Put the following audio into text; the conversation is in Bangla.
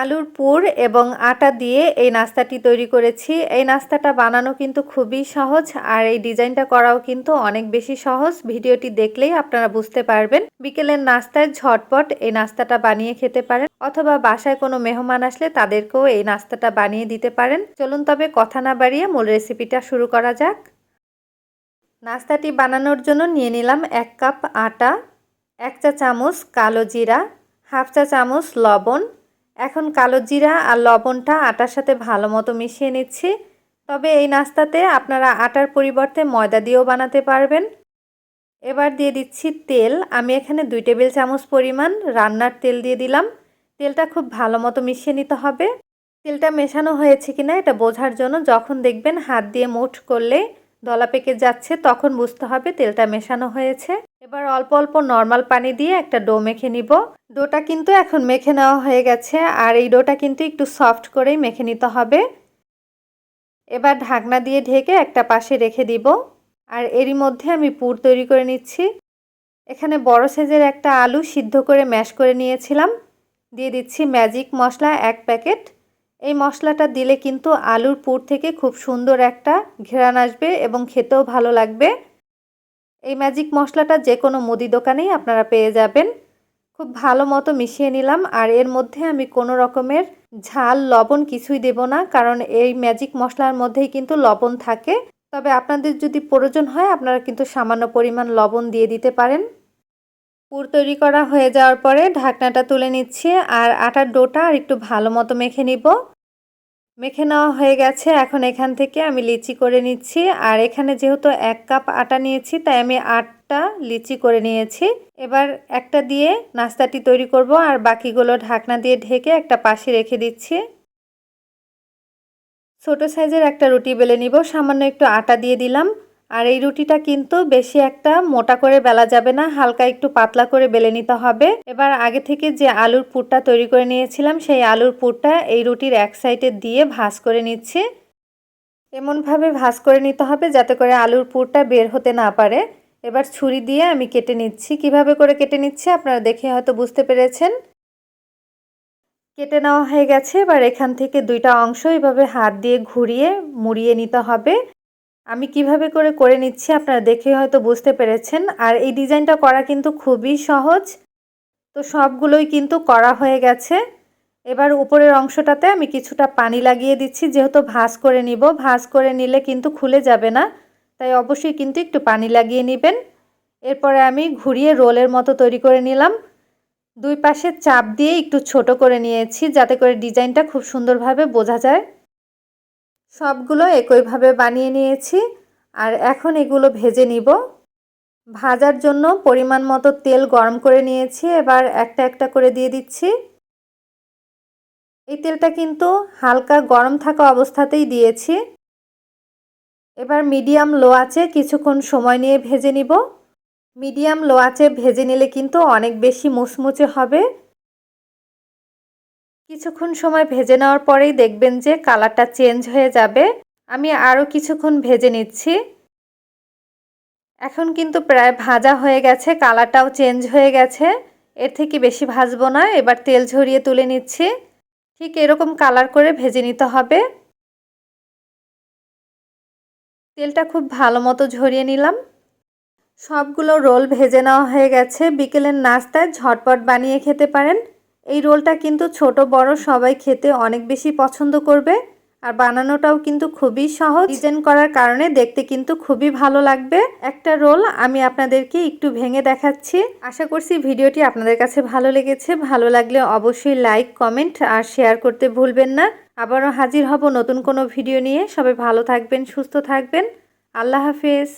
আলুর পুর এবং আটা দিয়ে এই নাস্তাটি তৈরি করেছি। এই নাস্তাটা বানানো কিন্তু খুবই সহজ আর এই ডিজাইনটা করাও কিন্তু অনেক বেশি সহজ। ভিডিওটি দেখলেই আপনারা বুঝতে পারবেন। বিকেলের নাস্তায় ঝটপট এই নাস্তাটা বানিয়ে খেতে পারেন অথবা বাসায় কোনো মেহমান আসলে তাদেরকেও এই নাস্তাটা বানিয়ে দিতে পারেন। চলুন তবে কথা না বাড়িয়ে মূল রেসিপিটা শুরু করা যাক। নাস্তাটি বানানোর জন্য নিয়ে নিলাম এক কাপ আটা, এক চা চামচ কালো জিরা, হাফ চা চামচ লবণ এখন কালো জিরা আর লবণটা আটার সাথে ভালো মতো মিশিয়ে নিচ্ছি। তবে এই নাস্তাতে আপনারা আটার পরিবর্তে ময়দা দিয়েও বানাতে পারবেন। এবার দিয়ে দিচ্ছি তেল। আমি এখানে দুই টেবিল চামচ পরিমাণ রান্নার তেল দিয়ে দিলাম। তেলটা খুব ভালো মতো মিশিয়ে নিতে হবে। তেলটা মেশানো হয়েছে কিনা এটা বোঝার জন্য যখন দেখবেন হাত দিয়ে মুঠ করলে দলা পেকে যাচ্ছে, তখন বুঝতে হবে তেলটা মেশানো হয়েছে। এবার অল্প অল্প নর্মাল পানি দিয়ে একটা ডো মেখে নিব। ডোটা কিন্তু এখন মেখে নেওয়া হয়ে গেছে, আর এই ডোটা কিন্তু একটু সফট করেই মেখে নিতে হবে। এবার ঢাকনা দিয়ে ঢেকে একটা পাশে রেখে দিব, আর এরই মধ্যে আমি পুর তৈরি করে নিচ্ছি। এখানে বড় সাইজের একটা আলু সিদ্ধ করে ম্যাশ করে নিয়েছিলাম। দিয়ে দিচ্ছি ম্যাজিক মশলা এক প্যাকেট। এই মশলাটা দিলে কিন্তু আলুর পুর থেকে খুব সুন্দর একটা ঘেরান আসবে এবং খেতেও ভালো লাগবে। এই ম্যাজিক মশলাটা যে কোনো মুদি দোকানেই আপনারা পেয়ে যাবেন। খুব ভালো মতো মিশিয়ে নিলাম, আর এর মধ্যে আমি কোনো রকমের ঝাল, লবণ কিছুই দেব না, কারণ এই ম্যাজিক মশলার মধ্যেই কিন্তু লবণ থাকে। তবে আপনাদের যদি প্রয়োজন হয়, আপনারা কিন্তু সামান্য পরিমাণ লবণ দিয়ে দিতে পারেন। পুর তৈরি করা হয়ে যাওয়ার পরে ঢাকনাটা তুলে নিচ্ছি, আর আটার ডোটা আর একটু ভালো মতো মেখে নিব। মেখে নেওয়া হয়ে গেছে। এখন এখান থেকে আমি লিচি করে নিচ্ছি। আর এখানে যেহেতু এক কাপ আটা নিয়েছি, তাই আমি আটটা লিচি করে নিয়েছি। এবার একটা দিয়ে নাস্তাটি তৈরি করব আর বাকিগুলো ঢাকনা দিয়ে ঢেকে একটা পাশে রেখে দিচ্ছি। ছোট সাইজের একটা রুটি বেলে নিব। সামান্য একটু আটা দিয়ে দিলাম। আর এই রুটিটা কিন্তু বেশি একটা মোটা করে বেলা যাবে না, হালকা একটু পাতলা করে বেলে নিতে হবে। এবার আগে থেকে যে আলুর পুরটা তৈরি করে নিয়েছিলাম, সেই আলুর পুরটা এই রুটির এক সাইডে দিয়ে ভাজ করে নিচ্ছি। এমনভাবে ভাজ করে নিতে হবে যাতে করে আলুর পুরটা বের হতে না পারে। এবার ছুরি দিয়ে আমি কেটে নিচ্ছি। কীভাবে করে কেটে নিচ্ছি আপনারা দেখে হয়তো বুঝতে পেরেছেন। কেটে নেওয়া হয়ে গেছে। এবার এখান থেকে দুইটা অংশ এইভাবে হাত দিয়ে ঘুরিয়ে মুড়িয়ে নিতে হবে। আমি কীভাবে করে করে নিচ্ছি আপনারা দেখে হয়তো বুঝতে পেরেছেন। আর এই ডিজাইনটা করা কিন্তু খুবই সহজ। তো সবগুলোই কিন্তু করা হয়ে গেছে। এবার উপরের অংশটাতে আমি কিছুটা পানি লাগিয়ে দিচ্ছি। যেহেতু ভাজ করে নিব, ভাজ করে নিলে কিন্তু খুলে যাবে না। তাই অবশ্যই কিন্তু একটু পানি লাগিয়ে নেবেন। এরপরে আমি ঘুরিয়ে রোলের মতো তৈরি করে নিলাম। দুই পাশে চাপ দিয়ে একটু ছোট করে নিয়েছি যাতে করে ডিজাইনটা খুব সুন্দরভাবে বোঝা যায়। সবগুলো একইভাবে বানিয়ে নিয়েছি। আর এখন এগুলো ভেজে নিব। ভাজার জন্য পরিমাণ মতো তেল গরম করে নিয়েছি। এবার একটা একটা করে দিয়ে দিচ্ছি। এই তেলটা কিন্তু হালকা গরম থাকা অবস্থাতেই দিয়েছি। এবার মিডিয়াম লো আছে কিছুক্ষণ সময় নিয়ে ভেজে নিব। মিডিয়াম লো আছে ভেজে নিলে কিন্তু অনেক বেশি মুচমুচে হবে। কিছুক্ষণ সময় ভেজে নেওয়ার পরেই দেখবেন যে কালারটা চেঞ্জ হয়ে যাবে। আমি আরও কিছুক্ষণ ভেজে নিচ্ছি। এখন কিন্তু প্রায় ভাজা হয়ে গেছে, কালারটাও চেঞ্জ হয়ে গেছে। এর থেকে বেশি ভাজবো না, এবার তেল ঝরিয়ে তুলে নিচ্ছি। ঠিক এরকম কালার করে ভেজে নিতে হবে। তেলটা খুব ভালো মতো ঝরিয়ে নিলাম। সবগুলো রোল ভেজে নেওয়া হয়ে গেছে। বিকেলের নাস্তায় ঝটপট বানিয়ে খেতে পারেন। এই রোলটা কিন্তু ছোট, বড় সবাই খেতে অনেক বেশি পছন্দ করবে। আর বানানোটাও কিন্তু খুবই সহজ। ডিজাইন করার কারণে দেখতে কিন্তু খুবই ভালো লাগবে। একটা রোল আমি আপনাদেরকে একটু ভেঙে দেখাচ্ছি। আশা করছি ভিডিওটি আপনাদের কাছে ভালো লেগেছে। ভালো লাগলে অবশ্যই লাইক, কমেন্ট আর শেয়ার করতে ভুলবেন না। আবারও হাজির হব নতুন কোনো ভিডিও নিয়ে। সবাই ভালো থাকবেন, সুস্থ থাকবেন। আল্লাহ হাফেজ।